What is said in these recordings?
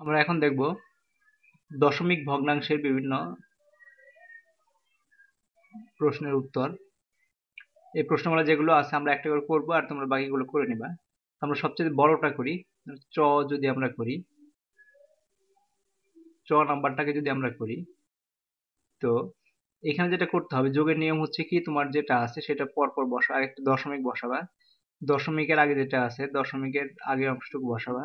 আমরা এখন দেখব দশমিক ভগ্নাংশের বিভিন্ন প্রশ্নের উত্তর। এই প্রশ্নগুলো যেগুলো আছে, আমরা একটা করে করব আর তোমরা বাকিগুলো করে নিবা। আমরা সবচেয়ে বড়টা করি, চ যদি আমরা করি, চ নাম্বারটাকে যদি আমরা করি, তো এখানে যেটা করতে হবে, যোগের নিয়ম হচ্ছে কি, তোমার যেটা আছে সেটা পরপর বসা আর একটা দশমিক বসাবা। দশমিকের আগে যেটা আছে, দশমিকের আগে অংশটুকু বসাবা।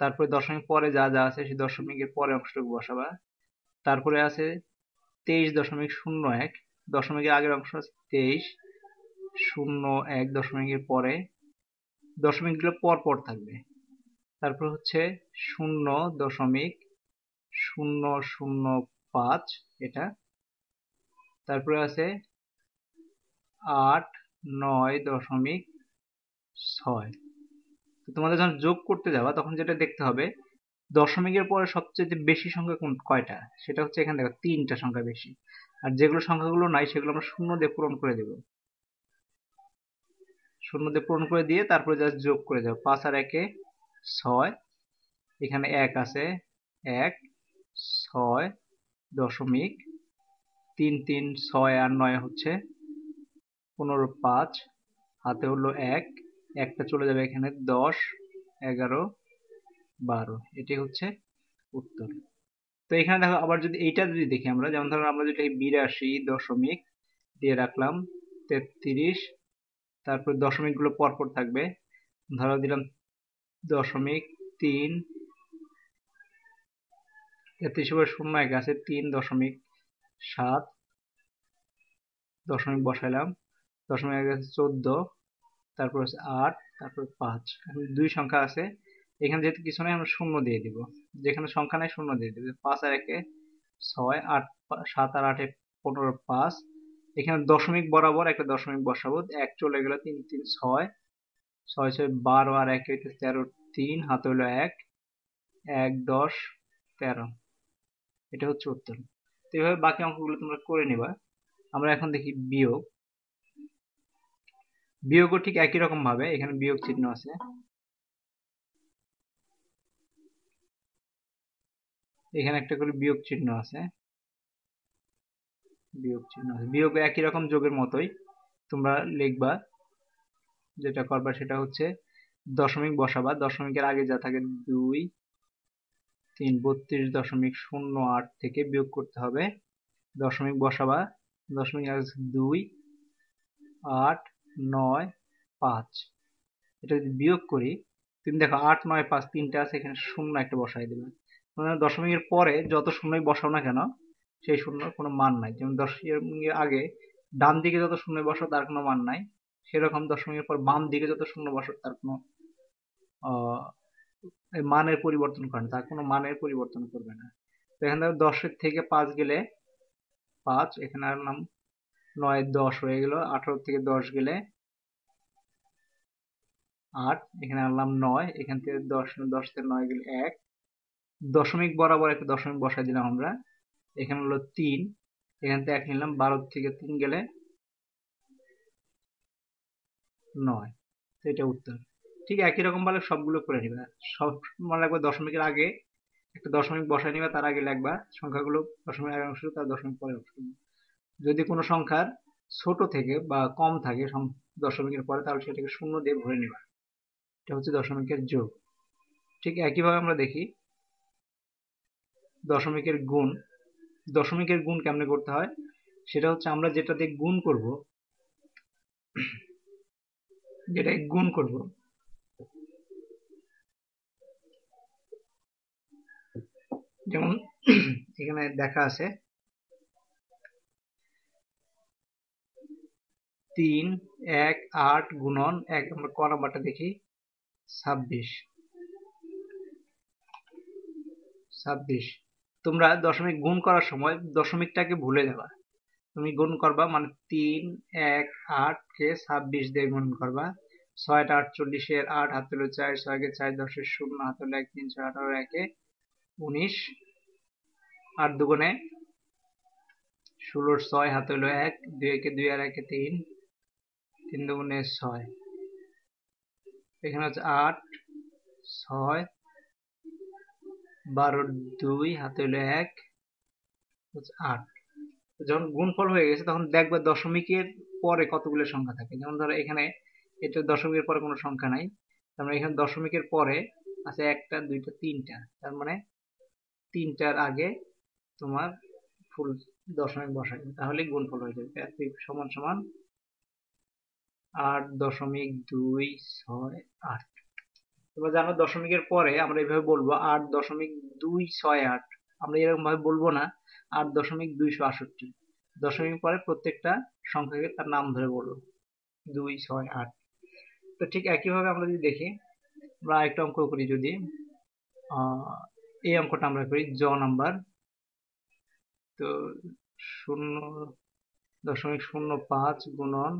তারপরে দশমিক পরে যা যা আছে সেই দশমিকের পরে অংশটুকু বসাবা। তারপরে আছে তেইশ দশমিক শূন্য এক, দশমিকের আগের অংশ আছে তেইশ, শূন্য এক দশমিকের পরে দশমিকগুলো পর পর থাকবে। তারপর হচ্ছে শূন্য দশমিক শূন্য শূন্য পাঁচ এটা। তারপরে আছে আট নয় দশমিক ছয়। তোমাদের যখন যোগ করতে যাবা, তখন যেটা দেখতে হবে, দশমিকের পরে সবচেয়ে বেশি সংখ্যা কোন, কয়টা? সেটা হচ্ছে এখানে দেখো, তিনটা সংখ্যা বেশি। আর যেগুলো সংখ্যাগুলো নাই, সেগুলো আমরা শূন্য দিয়ে পূরণ করে দেব। শূন্য দিয়ে পূরণ করে দিয়ে তারপরে জাস্ট যোগ করে যাও পাঁচ আর একে ছয়, এখানে এক আছে, এক, ছয় দশমিক তিন তিন, ছয় আর নয় হচ্ছে পনেরো, পাঁচ, হাতে হলো এক একটা চলে যাবে এখানে দশ, এগারো, বারো। এটি হচ্ছে উত্তর। তো এখানে দেখো, আবার যদি এইটা যদি দেখি আমরা, যেমন ধরো আমরা যদি বিরাশি দশমিক দিয়ে রাখলাম, তেত্রিশ, তারপর দশমিকগুলো পরপর থাকবে। ধরো দিলাম দশমিক তিন, তেত্রিশ শূন্য এক আছে, তিন দশমিক সাত, দশমিক বসাইলাম, দশমিক এক আছে চোদ্দ তারপর হচ্ছে আট, তারপর পাঁচ। দুই সংখ্যা আছে। এখানে যেহেতু কিছু নেই, আমরা শূন্য দিয়ে দিব। যেখানে সংখ্যা নেই, শূন্য দিয়ে দিব। পাঁচ আর একে ছয়, আট সাত আর আটে পনেরো, পাঁচ। এখানে দশমিক বরাবর একটা দশমিক বসাবো। এক চলে গেল তিন তিন, ছয়। ছয় ছয়, বারো আর এক তেরো, তিন। হাতে হলো এক। এক, দশ, তেরো। এটা হচ্ছে উত্তর। তো এইভাবে বাকি অঙ্কগুলো তোমরা করে নিবা। আমরা এখন দেখি বিয়োগ। বিয়োগও ঠিক একই রকম ভাবে, এখানে বিয়োগ চিহ্ন আছে। এখানে একটা করে বিয়োগ চিহ্ন আছে। বিয়োগ চিহ্ন আছে। বিয়োগ একই রকম যোগের মতোই। তোমরা লিখবা, যেটা করবা সেটা হচ্ছে দশমিক বসাবা। দশমিকের আগে যা থাকে দুই, তিন, বত্রিশ দশমিক শূন্য আট থেকে বিয়োগ করতে হবে। দশমিক বসাবা। দশমিক আগে দুই, আট নয়, পাঁচ। এটা যদি বিয়োগ করি, তুমি দেখো আট, নয়, পাঁচ, তিনটা আছে, এখানে শূন্য একটা বসাই দেবে মানে দশমিকের পরে যত শূন্যই বসাও না কেন, সেই শূন্য কোনো মান নাই। যেমন দশমিকের আগে ডান দিকে যত শূন্য বসাও, তার কোনো মান নাই। সেরকম দশমিকের পর বাম দিকে যত শূন্য বসাও, তার কোনো মানের পরিবর্তন করে না, তার কোনো মানের পরিবর্তন করবে না। এখানে দশের থেকে পাঁচ গেলে পাঁচ, এখানে আর নাম নয় দশ হয়ে গেল, আঠারো থেকে দশ গেলে আট, এখানে আনলাম নয়, এখান থেকে দশ দশ থেকে নয় গেলে এক। দশমিক বরাবর একটা দশমিক বসাই দিলাম আমরা, এখানে হলো তিন, এখান থেকে এক নিলাম, বারো থেকে তিন গেলে নয়। তো এটা উত্তর। ঠিক একই রকম ভাবে সবগুলো করে নিবে। সব মনে রাখবে দশমিকের আগে একটা দশমিক বসাই নিবে, তার আগে লিখবা সংখ্যাগুলো দশমিক আগে অংশ, তার দশমিক পরে অংশ। যদি কোনো সংখ্যার ছোট থেকে বা কম থাকে দশমিকের পরে, তাহলে সেটাকে শূন্য দিয়ে ভরে নেবা এটা হচ্ছে দশমিকের যোগ। ঠিক একইভাবে আমরা দেখি, দশমিকের গুণ দশমিকের গুণ কেমনে করতে হয়? সেটা হচ্ছে আমরা যেটা দিয়ে গুণ করব, যেটা গুণ করব, যেমন এখানে দেখা আছে তিন, এক, আট গুণন এক, আমরা ক নাম্বারটা দেখি। ছাব্বিশ। ছাব্বিশ। তোমরা দশমিক গুণ করার সময় দশমিকটাকে ভুলে যাবা। তুমি গুণ করবা মানে তিন, এক আট কে ছাব্বিশ দিয়ে গুণ করবা। ছয়টা আটচল্লিশের আট, হাত হলো চার, ছয়কে চার দশের শূন্য, হাত হলো এক, তিন, ছয়, আঠারো, একে উনিশ। আট দুগুণে ষোলোর ছয়, হাত হলো এক দুই একে দুই আর একে তিন। তিন দুগুণে ছয়। এখানে হচ্ছে আট, ছয়, বারো, দুই, হাতে হলো এক আট। যখন গুণফল হয়ে গেছে, তখন দেখবে দশমিকের পরে কতগুলো সংখ্যা থাকে। যেমন ধরো এখানে এটা দশমিকের পরে কোনো সংখ্যা নাই। তার মানে এখানে দশমিকের পরে আছে একটা, দুইটা, তিনটা। তার মানে তিনটার আগে তোমার ফুল দশমিক বসাবে তাহলে গুণফল হয়ে যাবে। সমান সমান আট দশমিক দুই ছয় আট। তোমরা জানো দশমিকের পরে আমরা এইভাবে বলব আট দশমিক দুই ছয় আট। আমরা এরকম ভাবে বলব না, আট দশমিক দুইশো আষট্টি দশমিক পরে প্রত্যেকটা সংখ্যাকে তার নাম ধরে বলব, দুই ছয় আট। তো ঠিক একইভাবে আমরা যদি দেখি, আমরা আরেকটা অঙ্ক করি যদি এই অঙ্কটা আমরা করি জ নাম্বার। তো শূন্য দশমিক শূন্য পাঁচ গুণন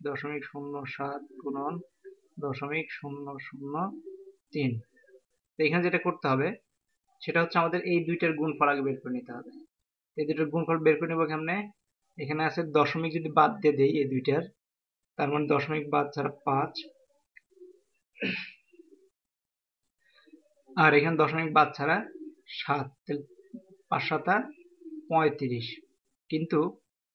দশমিক শূন্য সাত গুণন দশমিক শূন্য শূন্য তিন। এখানে যেটা করতে হবে, সেটা হচ্ছে আমাদের এই দুইটার গুণফল আগে বের করে নিতে হবে। এই দুইটার গুণফল বের করে নেব কেমনে? এখানে আছে দশমিক যদি বাদ দিয়ে দেই এই দুইটার, তার মানে দশমিক বাদ ছাড়া পাঁচ। আর এখানে দশমিক বাদ ছাড়া সাত পাঁচ সাতা পঁয়ত্রিশ। কিন্তু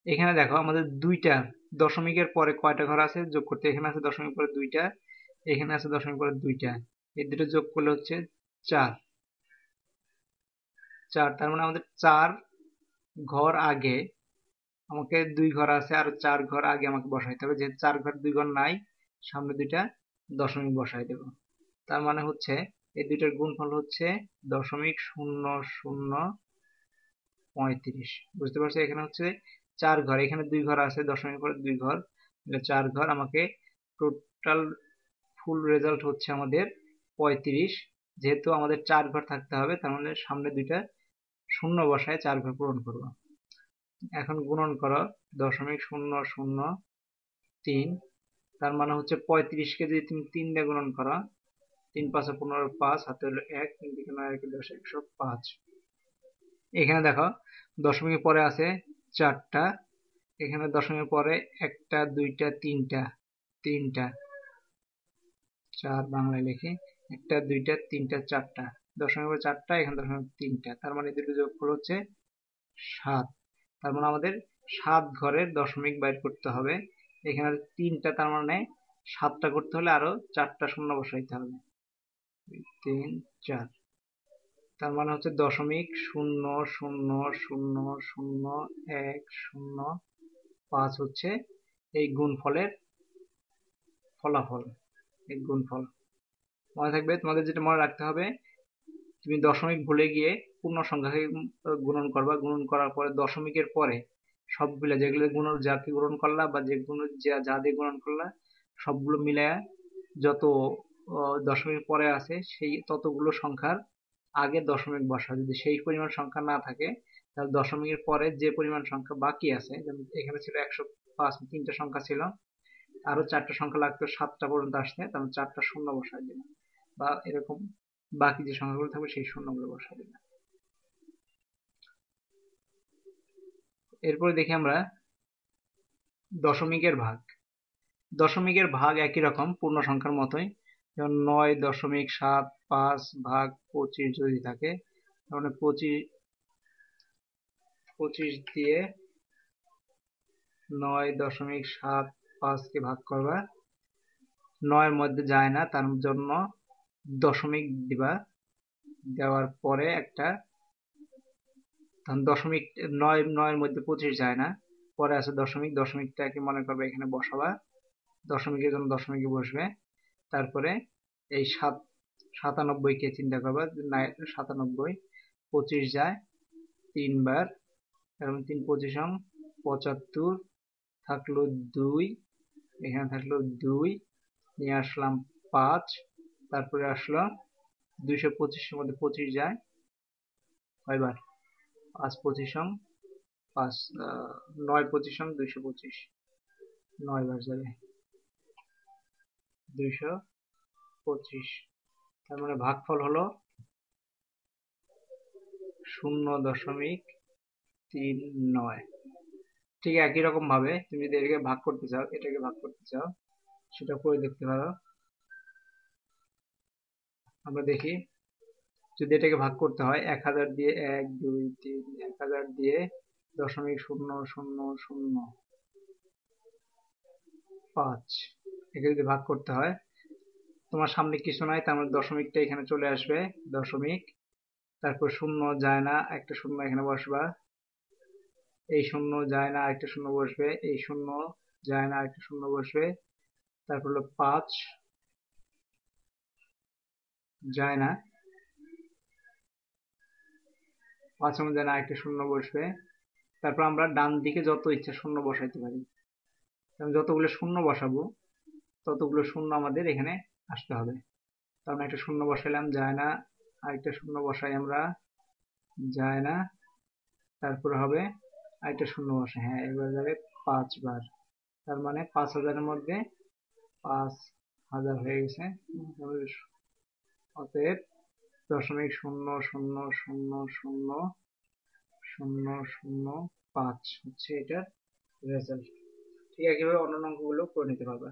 এখানে দেখো আমাদের দুইটা দশমিকের পরে কয়টা ঘর আছে? যোগ করতে এখানে আছে দশমিক পরে দুইটা, এখানে আছে দশমিক পরে দুইটা। এই দুটো যোগ করলে হচ্ছে চার। চার, তার মানে আমাদের চার ঘর আগে আমাকে দুই ঘর আছে আর চার ঘর আগে আমাকে বসাইতে হবে। যেহেতু চার ঘর, দুই ঘর নাই, সামনে দুইটা দশমিক বসাই দেব। তার মানে হচ্ছে এই দুইটার গুণফল হচ্ছে দশমিক শূন্য শূন্য পঁয়ত্রিশ। বুঝতে পারছ? এখানে হচ্ছে চার ঘর, এখানে দুই ঘর আছে, দশমিক পরে দুই ঘর। চার ঘর, আমাকে টোটাল ফুল রেজাল্ট হচ্ছে আমাদের পঁয়ত্রিশ। যেহেতু আমাদের চার ঘর থাকতে হবে, তার মানে সামনে দুইটা শূন্য বসায় চার ঘর পূরণ করব। এখন গুণন করো, দশমিক শূন্য শূন্য তিন। তার মানে হচ্ছে পঁয়ত্রিশকে যদি তুমি তিন দিয়ে গুণন করো, তিন পাঁচে পনেরো পাঁচ হাতে হলো এক, তিন দিকে নয় দশ, একশো পাঁচ। এখানে দেখো, দশমিকের পরে আছে চারটা, এখানে দশমিকের পরে একটা, দুইটা, তিনটা তিনটা, চার বাংলায় লিখি, একটা, দুইটা, তিনটা, চারটা, দশমিক পরে চারটা, এখানে দশমিক তিনটা, তার মানে দুটো যোগফল হচ্ছে সাত, তার মানে আমাদের সাত ঘরের দশমিক বাইর করতে হবে, এখানে তিনটা তার মানে সাতটা করতে হলে আরও চারটা শূন্য বসাইতে হবে তিন, চার তার মানে হচ্ছে দশমিক শূন্য শূন্য শূন্য শূন্য, এক, শূন্য, পাঁচ হচ্ছে এই গুণফলের ফলাফল, এই গুণফল। মনে থাকবে তোমাদের যেটা মনে রাখতে হবে, তুমি দশমিক ভুলে গিয়ে পূর্ণ সংখ্যাকে গুণন করবা, গুণন করার পরে দশমিকের পরে সবগুলো যেগুলো গুণ, যাকে গুণন করলা বা যে গুণ, যা দিয়ে গুণন করলা, সবগুলো মিলায় যত দশমিক পরে আছে সেই ততগুলো সংখ্যার আগে দশমিক বসা, যদি সেই পরিমাণ সংখ্যা না থাকে, তাহলে দশমিকের পরে যে পরিমাণ সংখ্যা বাকি আছে এখানে ছিল একশো পাঁচ, তিনটা সংখ্যা ছিল, আরও চারটা সংখ্যা লাগতো, সাতটা পর্যন্ত আসতে তাহলে চারটা শূন্য বসায় দিলাম। বা এরকম বাকি যে সংখ্যাগুলো থাকবে, সেই শূন্যগুলো বসায় দিলাম। এরপরে দেখি আমরা দশমিকের ভাগ। দশমিকের ভাগ একই রকম পূর্ণ সংখ্যার মতোই। যেমন নয় দশমিক সাত পাঁচ ভাগ পঁচিশ যদি থাকে তাহলে পঁচিশ পঁচিশ দিয়ে নয় দশমিক সাত পাঁচকে ভাগ করবা। নয়ের মধ্যে যায় না, তার জন্য দশমিক দিবা। দেওয়ার পরে একটা দশমিক, নয়, নয়ের মধ্যে পঁচিশ যায় না, পরে আছে দশমিক দশমিকটাকে মনে করবে এখানে বসাবা। দশমিকের জন্য দশমিকে বসবে। তারপরে এই সাত সাতানব্বইকে চিন্তা করবা সাতানব্বই, পঁচিশ যায়, তিনবার এবং তিন পঁচিশ পঁচাত্তর থাকল দুই, এখানে থাকল দুই, নিয়ে আসলাম পাঁচ, তারপরে আসলো দুইশো পঁচিশের মধ্যে পঁচিশ যায়, কয়বার? পাঁচ পঁচিশ পাঁচ নয় পঁচিশ দুইশো পঁচিশ নয় বার যাবে, দুইশো পঁচিশ। তার মানে ভাগফল হলো শূন্য দশমিক তিন নয়। ঠিক একই রকম ভাবে তুমি যদি এটাকে ভাগ করতে চাও, এটাকে ভাগ করতে চাও, সেটা করে দেখতে পারো। আমরা দেখি, যদি এটাকে ভাগ করতে হয়, এক হাজার দিয়ে এক, দুই, তিন, এক হাজার দিয়ে দশমিক শূন্য শূন্য শূন্য, পাঁচ। একে যদি ভাগ করতে হয় তোমার সামনে কিছু নাই, তার মানে দশমিকটা এখানে চলে আসবে, দশমিক। তারপর শূন্য যায় না, একটা শূন্য এখানে বসবা। এই শূন্য যায় না একটা শূন্য বসবে। এই শূন্য যায় না একটা শূন্য বসবে। তারপর হলো পাঁচ। যায় না। পাঁচ যায় না একটা শূন্য বসবে। তারপর আমরা ডান দিকে যত ইচ্ছা শূন্য বসাইতে পারি। যতগুলো শূন্য বসাবো, ততগুলো শূন্য আমাদের এখানে আসতে হবে। তো আমরা একটা শূন্য বসাইলাম, যায় না। আরেকটা শূন্য বসাই আমরা, যায় না। তারপরে হবে আরেকটা শূন্য বসে হ্যাঁ এবার যাবে পাঁচবার। তার মানে পাঁচ হাজারের মধ্যে পাঁচ হাজার হয়ে গেছে। অতএব দশমিক শূন্য শূন্য শূন্য শূন্য শূন্য শূন্য, পাঁচ হচ্ছে এটার রেজাল্ট ঠিক একইভাবে অন্যান্য অঙ্কগুলো করে নিতে পারবে।